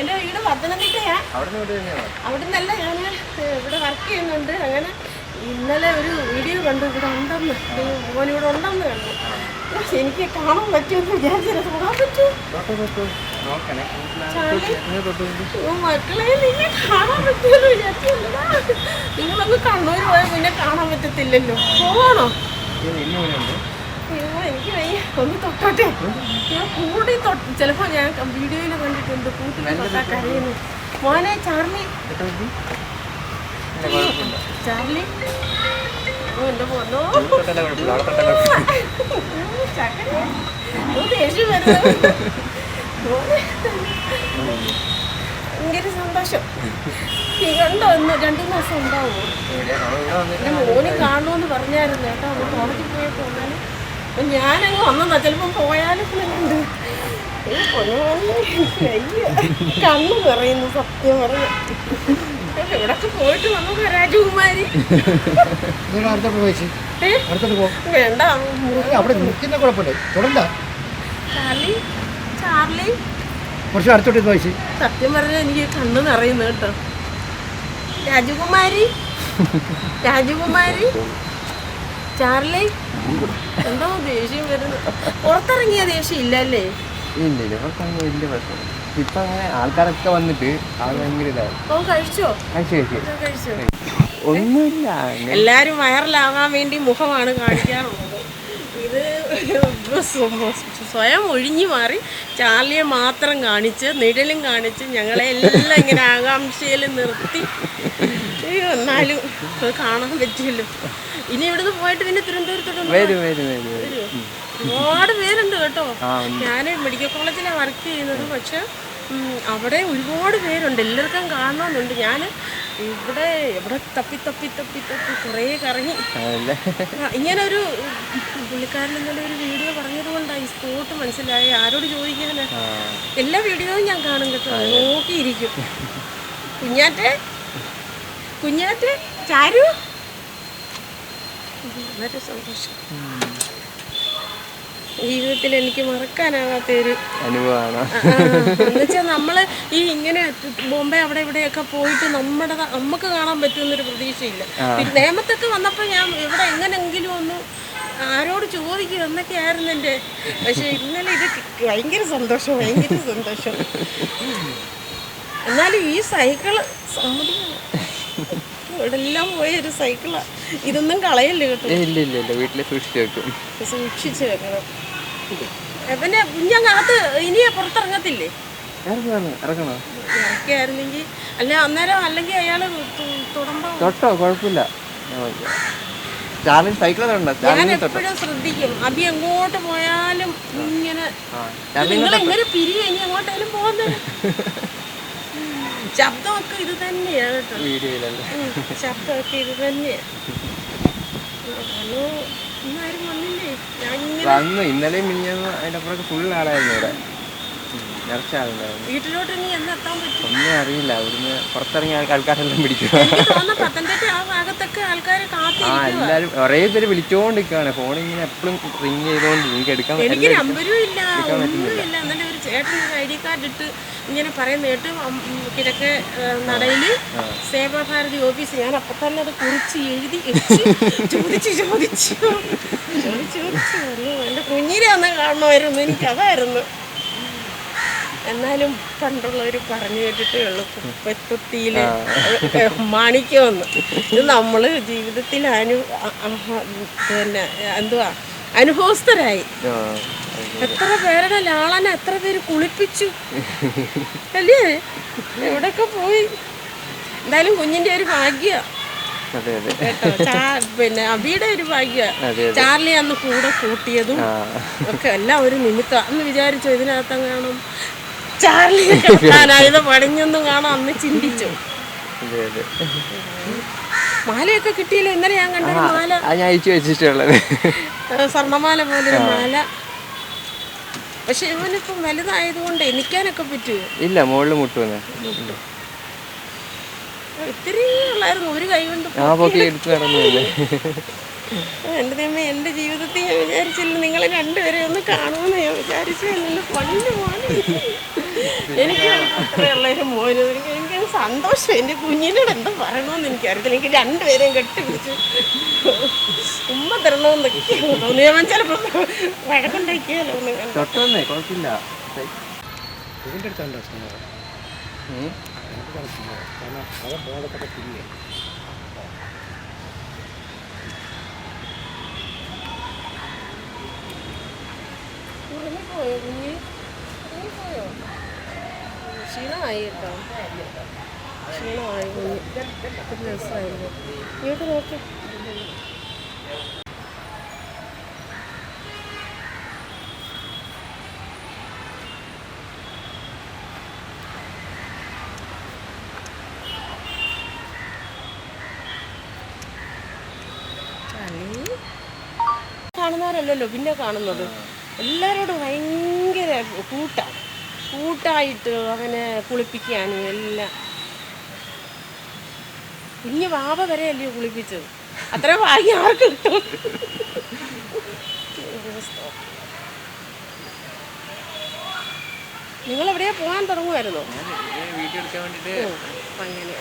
കാണാൻ വീട് പത്തനംതിട്ടയാ അവിടെ നിന്ന് തന്നെയാണ് അവിടെ നിന്നല്ല ഞാൻ ഇവിടെ വർക്ക് ചെയ്യുന്നുണ്ട്. അങ്ങനെ ഇന്നലെ ഒരു വീഡിയോ കണ്ടു. ഇവിടെ ഉണ്ടെന്ന്. മോനിവിടെ ഉണ്ടെന്ന് കണ്ടു. എനിക്ക് കാണാൻ പറ്റുമെന്ന് വിചാരിച്ചില്ല കാണാൻ പറ്റുമോ മക്കളെ നിന്നെ കാണാൻ വിചാരിച്ചില്ലടാ നിങ്ങളൊന്ന് കണ്ണൂർ പോയാൽ പിന്നെ കാണാൻ പറ്റത്തില്ലല്ലോ. പോവാണോ? എനിക്ക് വയ്യ. ഒന്ന് തൊട്ടോട്ടെ. ഞാൻ കൂടി തൊട്ട് ചിലപ്പോൾ ഞാൻ വീഡിയോയിൽ കണ്ടിട്ടുണ്ട്. കൂട്ടിൽ തൊട്ടാ കരയുന്നു. മോനെ ചാർലി. ചാർലി. ഓ എന്റെ പോന്നോ ഇത് തൊട്ടല്ല കുഴപ്പമില്ല അവിടെ തൊട്ടല്ല കുഴപ്പമില്ല ചക്കരെ ഓ ദേഷ്യം വരുന്നു ഭയങ്കര സന്തോഷം. ഇന്ന് രണ്ടു മാസം ഉണ്ടാവുമോ? എന്റെ മോന് കാണുമെന്ന് പറഞ്ഞായിരുന്നു കേട്ടോ. അവൻ കോളേജിൽ പോയപ്പോൾ എന്നാലും അപ്പം ഞാനങ്ങ് വന്നതാ. ചിലപ്പം പോയാലും ഉണ്ട്. കണ്ണു പറയുന്നു സത്യം പറഞ്ഞു. ഇവിടൊക്കെ പോയിട്ട് വന്നു രാജകുമാരി. വേണ്ട. അവിടെ നിൽക്കുന്ന കുഴപ്പമില്ല. തുടണ്ട. Charlie Charlie. കുറച്ച് അടുത്തോട്ട് പോയിച്ച് സത്യം പറഞ്ഞാൽ എനിക്ക് കണ്ണു നിറയുന്നു കേട്ടോ. രാജകുമാരി? രാജകുമാരി? ചാർലി? എന്തോ ദേഷ്യം വരുന്നു. പുറത്തിറങ്ങിയ ദേഷ്യം ഇല്ലല്ലേ? ഇല്ല ഇല്ല ഇവർക്കൊന്നും വലിയ പ്രശ്നം ഇപ്പൊ അങ്ങനെ ആൾക്കാരൊക്കെ വന്നിട്ട് അത് ഭയങ്കര ഇതായി. ഓ കഴിച്ചോ? കഴിച്ചു കഴിച്ചു കഴിച്ചോ? ഒന്നുമില്ല എല്ലാരും വൈറലാകാൻ വേണ്ടി മുഖമാണ് കാണിക്കാറുള്ളത്. ഇത് സ്വയം ഒഴിഞ്ഞു മാറി ചാർലിയെ മാത്രം കാണിച്ച് നിഴലും കാണിച്ച് ഞങ്ങളെ എല്ലാം ഇങ്ങനെ ആകാംക്ഷയിൽ നിർത്തി. എന്നാലും അത് കാണാൻ പറ്റിയല്ലോ. ഇനി ഇവിടുന്ന് പോയിട്ട് പിന്നെ തിരുവനന്തപുരത്തോട്ട് ഒരുപാട് പേരുണ്ട് കേട്ടോ. ഞാൻ മെഡിക്കൽ കോളേജിലാണ് വർക്ക് ചെയ്യുന്നത്. പക്ഷെ അവിടെ ഒരുപാട് പേരുണ്ട്. എല്ലാവർക്കും കാണണമെന്നുണ്ട്. ഞാൻ ഇവിടെ ഇവിടെ തപ്പി തപ്പി തപ്പി തപ്പി കുറേ കറങ്ങി. ഇങ്ങനെ ഒരു പുള്ളിക്കാരൻ ഇന്നലെ ഒരു വീഡിയോ പറഞ്ഞത് കൊണ്ടാണ് ഈ സ്പോട്ട് മനസ്സിലായി. ആരോട് ചോദിക്കാനാ? എല്ലാ വീഡിയോയും ഞാൻ കാണും കേട്ടോ. നോക്കിയിരിക്കും. കുഞ്ഞാറ്റെ? കുഞ്ഞാറ്റെ? ചാരു? വളരെ സന്തോഷം ജീവിതത്തിൽ എനിക്ക് മറക്കാനാവാത്ത ഒരു അനുഭവമാണ്. എന്നുവെച്ചാൽ നമ്മൾ ഈ ഇങ്ങനെ ബോംബെ അവിടെ ഇവിടെയൊക്കെ പോയിട്ട് നമ്മുടെ നമുക്ക് കാണാൻ പറ്റുമെന്നൊരു പ്രതീക്ഷയില്ല. നേമത്തൊക്കെ വന്നപ്പോൾ ഞാൻ ഇവിടെ എങ്ങനെങ്കിലും ഒന്ന് ആരോട് ചോദിക്കും എന്നൊക്കെ ആയിരുന്നു എന്റെ. പക്ഷേ ഇന്നലെ ഇത് ഭയങ്കര സന്തോഷം ഭയങ്കര സന്തോഷം. എന്നാലും ഈ സൈക്കിൾ സമ്മതിക്കണം ഇവിടെ എല്ലാം പോയ ഒരു സൈക്കിളാണ് ഇതൊന്നും കളയല്ലേ കേട്ടോ ഇല്ല ഇല്ല ഇല്ല. വീട്ടിൽ സൂക്ഷിച്ചു വെക്കും. സൂക്ഷിച്ചു വെക്കണം. പിന്നെ കുഞ്ഞങ്ങകത്ത് ഇനി പുറത്തിറങ്ങത്തില്ലേ? ഇറക്കിയായിരുന്നെങ്കിൽ അല്ല അന്നേരം അല്ലെങ്കിൽ തുടമ്പോ. തൊട്ടോ? കുഴപ്പമില്ല. ചാർലി സൈക്കിൾ ഞാൻ എപ്പോഴും ശ്രദ്ധിക്കും. അബി എങ്ങോട്ട് പോയാലും ഇങ്ങനെ നിങ്ങൾ എങ്ങനെ പിരിയും? ഇനി പോകുന്നത് ശബ്ദമൊക്കെ ഇത് തന്നെയാ കേട്ടോ. വീഡിയോയിലല്ലേ? ശബ്ദമൊക്കെ ഇത് തന്നെയാണ് ഇന്നാരും വന്നില്ലേ? വന്നു. അതിന്റെ അപ്പുറമൊക്കെ ഫുൾ ആളായിരുന്നു ഇവിടെ. വീട്ടിലോട്ട് ഇനി പറ്റും. ഒന്നും അറിയില്ല. അവിടുന്ന് പുറത്തിറങ്ങിയ ആൾക്കാരെല്ലാം പിടിക്കും. എനിക്ക് തോന്നുന്നു പത്തനംതിട്ട ആ ഭാഗത്തൊക്കെ ആൾക്കാർ ആ കാത്തിരിക്കും എല്ലാരും ഒരേ പേര് വിളിച്ചോണ്ടിരിക്കാണ് ഫോൺ ഇങ്ങനെ എപ്പോഴും റിങ് ചെയ്തോണ്ട് എനിക്ക് എടുക്കാൻ എനിക്ക് എല്ലാം നമ്പരും ഇല്ല. ഒന്നുമില്ല. ഒരു ചേട്ടൻ ഒരു ഐ ഡി കാർഡ് ഇട്ട് ഇങ്ങനെ പറയുന്ന കേട്ട് അം- ഉം കിഴക്ക് നടയിൽ സേവാഭാരതി ഓഫീസ്. ഞാൻ അപ്പൊ തന്നെ അത് കുറിച്ച് എഴുതി വെച്ച് ചോദിച്ച് ചോദിച്ചു ചോദിച്ചു ചോദിച്ചു അയ്യോ, എന്റെ കുഞ്ഞിനെ ഒന്ന് കാണണമായിരുന്നു. എനിക്ക് അതായിരുന്നു. എന്നാലും പണ്ടുള്ളവർ പറഞ്ഞു കേട്ടിട്ടേ ഉള്ളൂ കുപ്പത്തൊത്തിയിൽ മാണിക്കുമെന്ന് ഇത് നമ്മൾ ജീവിതത്തിൽ അനു പിന്നെ എന്തുവാ അനുഭവസ്ഥരായി. എത്ര പേരുടെ ലാളനെ എത്ര പേര് കുളിപ്പിച്ചു. അല്ലേ? എവിടെയൊക്കെ പോയി. എന്തായാലും കുഞ്ഞിന്റെ ഒരു ഭാഗ്യ. പിന്നെ അബിയുടെ ഒരു ഭാഗ്യ. ചാർലി അന്ന് കൂടെ കൂട്ടിയതും ഒക്കെ എല്ലാം ഒരു നിമിത്തം. അന്ന് വിചാരിച്ചു ഇതിനകത്ത് കാണും. ചാർലി കാണാനായത് പടിഞ്ഞൊന്നും കാണാം അന്ന് ചിന്തിച്ചു. മാലയൊക്കെ കിട്ടിയില്ല? ഇന്നലെ ഞാൻ കണ്ടൊരു മാല. ഞാൻ അയച്ചു വെച്ചിട്ടുള്ളത്. സ്വർണമാല പോലൊരു മാല. പക്ഷെ ഇവനിപ്പം വലുതായതുകൊണ്ട് എനിക്കാനൊക്കെ പറ്റുമോ ഇല്ല മുകളിൽ മുട്ടുവെന്ന് ഇത്തിരി ഉള്ളായിരുന്നു. ഒരു കൈ കൊണ്ട് ആ പൊക്കി എടുത്ത് എന്റെ ദൈവമേ എന്റെ ജീവിതത്തിൽ ഞാൻ വിചാരിച്ചില്ല നിങ്ങളെ രണ്ടുപേരെ ഒന്ന് കാണുമെന്ന് ഞാൻ വിചാരിച്ചില്ല പൊന്നു മോനെ. എനിക്ക് അത്രയുള്ള ഒരു മോന്. എനിക്ക് എനിക്ക് സന്തോഷം. എന്റെ കുഞ്ഞിനോട് എന്താ പറയണമെന്ന് എനിക്കറിയത്തില്ല. എനിക്ക് രണ്ടുപേരെയും കെട്ടിപ്പിടിച്ച് ഉമ്മ തരണമെന്നൊക്കെ തോന്നി ഞാൻ ചിലപ്പോൾ വഴക്കുണ്ടാക്കിയാലോ തൊട്ടൊന്നേ കുഴപ്പമില്ല. ഇതിന്റെ കാരണം അവൻ ബോധപ്പെട്ട പിന്നെ ഉറങ്ങിപ്പോയോ കുഞ്ഞ് ഉറങ്ങിപ്പോയോ ക്ഷീണമായി കേട്ടോ ക്ഷീണമായി കുഞ്ഞ് ഒരു ദിവസമായിരുന്നു ഇങ്ങോട്ട് കാണുന്നവരല്ലല്ലോ പിന്നെ കാണുന്നത്. എല്ലാവരോടും ഭയങ്കര കൂട്ടാണ് കൂട്ടായിട്ട് അവനെ കുളിപ്പിക്കാനും എല്ലാം. കുഞ്ഞ് വാവ വരെ അല്ലയോ കുളിപ്പിച്ചത്? അത്ര ഭാഗ്യം ആർക്ക് കിട്ടും. നിങ്ങൾ എവിടെയാ പോകാൻ തുടങ്ങുമായിരുന്നോ വേണ്ടിട്ട് അങ്ങനെ.